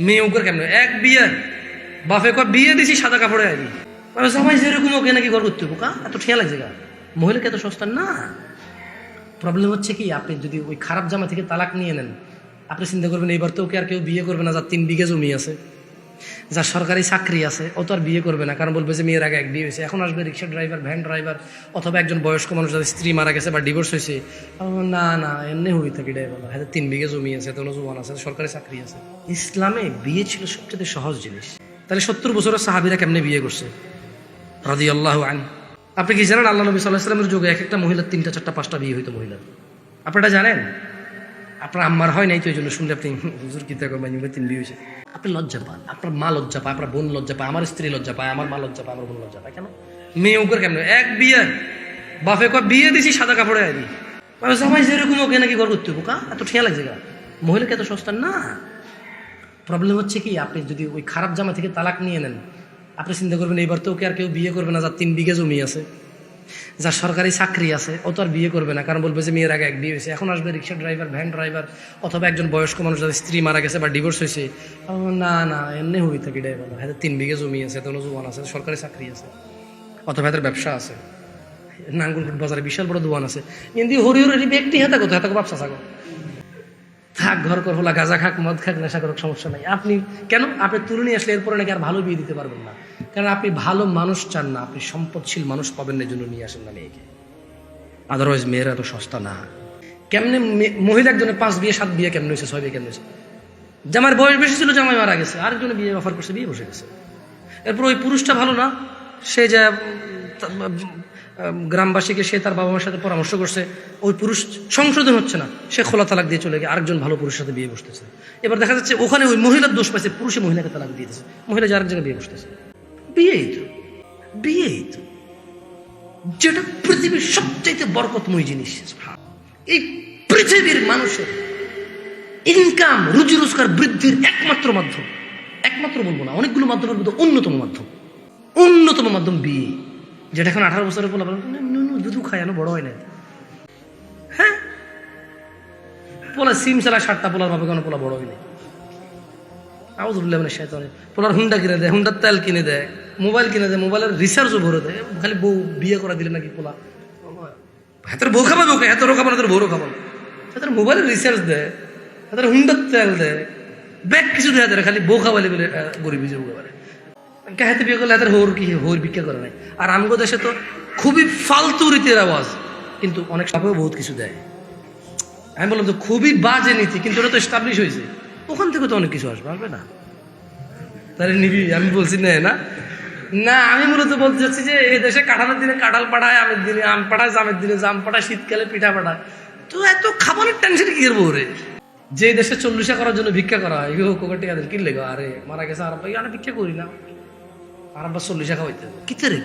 মেয়ে উকর কেমন? এক বিয়ে। বাপে কয়, বিয়ে দিছি, সাদা কাপড়ে আইবি। মানে সবাই যেরকম ওকে নাকি ঘর করতে বোকা এত ঠেয়া লাগছে গা। মহিলাকে এত সস্তা? না। প্রবলেম হচ্ছে কি, আপনি যদি ওই খারাপ জামা থেকে তালাক নিয়ে নেন, আপনি চিন্তা করবেন, এইবার তো ওকে আর কেউ বিয়ে করবে না, যার তিন বিঘে জমি আছে। যার সরকারি চাকরি আছে, ও তো আর বিয়ে করবে না, কারণ বলবে যে মেয়ের আগে এক বিয়ে হয়েছে। এখন আসবে রিক্সা ড্রাইভার ভ্যান ড্রাইভার অথবা একজন বয়স্ক মানুষ যাদের স্ত্রী মারা গেছে বা ডিভোর্স হয়েছে। না না, এমনি হবি থাকি ড্রাইভার হয়তো তিন বিঘে জমি আছে তোর জোয়ান আছে, সরকারি চাকরি আছে। ইসলামে বিয়ে ছিল সবচেয়ে সহজ জিনিস। তাহলে সত্তর বছরের সাহাবিরা কেমনে বিয়ে করছে? রাজি আল্লাহ আন আপনি কি জানেন আল্লাহ নবী সাল্লাহ সাল্লামের যুগে এক একটা মহিলার তিনটা, চারটা, পাঁচটা বিয়ে হইতো মহিলার? আপনারা জানেন? আপনার আম্মার হয় নাই তো এই জন্য শুনলে আপনি, হুজুর কিতা করবেন তিন বিয়ে হয়েছে। আপনি লজ্জা পান, আপনার মা লজ্জা পায়, আপনার বোন লজ্জা পায়, আমার স্ত্রী লজ্জা পায়, আমার মা লজ্জা পায়, আমার বোন লজ্জা পায়, কেন? মেয়ে উকের কেমন? এক বিয়ে, বাপে কয়, বিয়ে দিছি, সাদা কাপড়ে আইবি মানে সবাই যেরকম ওকে নাকি ঘর করতে বোকা, এত ঠিয়া লাগছে গা মহিলাকে এত সস্তা না। প্রবলেম হচ্ছে কি, আপনি যদি ওই খারাপ জামা থেকে তালাক নিয়ে নেন, আপনি চিন্তা করবেন, এইবার তো ওকে আর কেউ বিয়ে করবে না, যার তিন বিঘে জমি আছে। যার সরকারি চাকরি আছে, ও তো আর বিয়ে করবে না। কারণ বলবে যে মেয়ের আগে এক বিয়ে হয়েছে। এখন আসবে রিক্সা ড্রাইভার, ভ্যান ড্রাইভার অথবা একজন বয়স্ক মানুষ যাদের স্ত্রী মারা গেছে বা ডিভোর্স হয়েছে। না না, এমনি হবি থাকি ড্রাইভার হয়তো তিন বিঘে জমি আছে তোর জোয়ান আছে, সরকারি চাকরি আছে। অথবা এদের ব্যবসা আছে। নাঙ্গুলকোট বাজারে বিশাল বড় দোয়ান আছে। কিন্তু হরি হরি ব্যক্তি হাতে কত হাতে ব্যবসা থাকো। থাক, ঘর কর, হলা, গাঁজা খাক, মদ খাক, নেশা করুক, সমস্যা নাই। আপনি কেন? আপনি তুলে নিয়ে আসলে এরপরে নাকি আর ভালো বিয়ে দিতে পারবেন না। কারণ আপনি ভালো মানুষ চান না, আপনি সম্পদশীল মানুষ পাবেন না জন্য নিয়ে আসেন না মেয়েকে। আদারওয়াইজ মেয়েরা এত সস্তা না। কেমনে মহিলা একজনের পাঁচ বিয়ে, সাত বিয়ে কেমন হয়েছে, ছয় বিয়ে কেমন হয়েছে? জামার বয়স বেশি ছিল, জামাই মারা গেছে আরেকজনে বিয়ে অফার করছে, বিয়ে বসে গেছে। এরপর ওই পুরুষটা ভালো না, সে যা গ্রামবাসীকে সে তার বাবা মার সাথে পরামর্শ করছে, ওই পুরুষ সংশোধন হচ্ছে না, সে খোলা তালাক দিয়ে চলে গিয়ে আরেকজন ভালো পুরুষের সাথে বিয়ে বসতেছে। এবার দেখা যাচ্ছে ওখানে ওই মহিলার দোষ পাইছে পুরুষে মহিলাকে তালাক দিয়েছে, মহিলা যে আরেক জায়গায় বিয়ে বসতেছে। বিয়েই বিয়েই তো। যেটা পৃথিবীর সবচাইতে বরকতময় জিনিস, এই পৃথিবীর মানুষের ইনকাম রুজি রোজগার বৃদ্ধির একমাত্র মাধ্যম, একমাত্র বলব না, অনেকগুলো মাধ্যমের মধ্যে অন্যতম মাধ্যম অন্যতম মাধ্যম বিয়ে। যেটা এখন আঠারো বছরের বলে দুধু খায় বড় হয় না। হ্যাঁ? পোলা সিম চালা সাতটা পোলার ভাবে কোনো পোলা বড় হয় না। আউজুল্লাহ মানে শেতানে পোলার হুন্ডা কিনে দেয়, হুন্ডার তেল কিনে দেয়। মোবাইল কিনে দেয় মোবাইলের রিচার্জও ভরে দেয় খালি বউ বিয়ে করা দিলে নাকি পোলা? হাতের বউ খাবে বউকে হাতেরও খাব না হাতের বউরও খাব না। হাতের মোবাইলের রিচার্জ দেয় হাতের হুন্ডার তেল দেয় ব্যাগ কিছু দেয় হাতের, খালি বউ খাবালে বলে গরিবী যে বলে হাতে বিয়ে করলে হাতের হোর কি, হোর ভিক্ষা করে নাই। আর আমগো দেশে তো খুবই ফালতু রীতির আওয়াজ, কিন্তু অনেক সাপেও বহুত কিছু দেয়। আমি বললাম তো খুবই বাজে নীতি, কিন্তু ওটা তো এস্টাবলিশ হয়েছে। ওখান থেকে তো অনেক কিছু আসবে আসবে না। তাহলে নিবি, আমি বলছি না না? না, আমি মূলত বলতে চাচ্ছি যে এই দেশে কাঁঠালের দিনে কাঁঠাল পাঠায় আমের দিনে আম পাঠায় জামের দিনে জাম পাঠায় শীতকালে পিঠা পাঠায় তো এত খাবারের টেনশন কি করব রে? যে দেশে চল্লিশা করার জন্য ভিক্ষা করা হয় ইগো কোকা টিকাদের কিনলে গো, আরে মারা গেছে আর ভাই আমি ভিক্ষা করি না। আর আবার চল্লিশা খাওয়াইতে। কিতে রে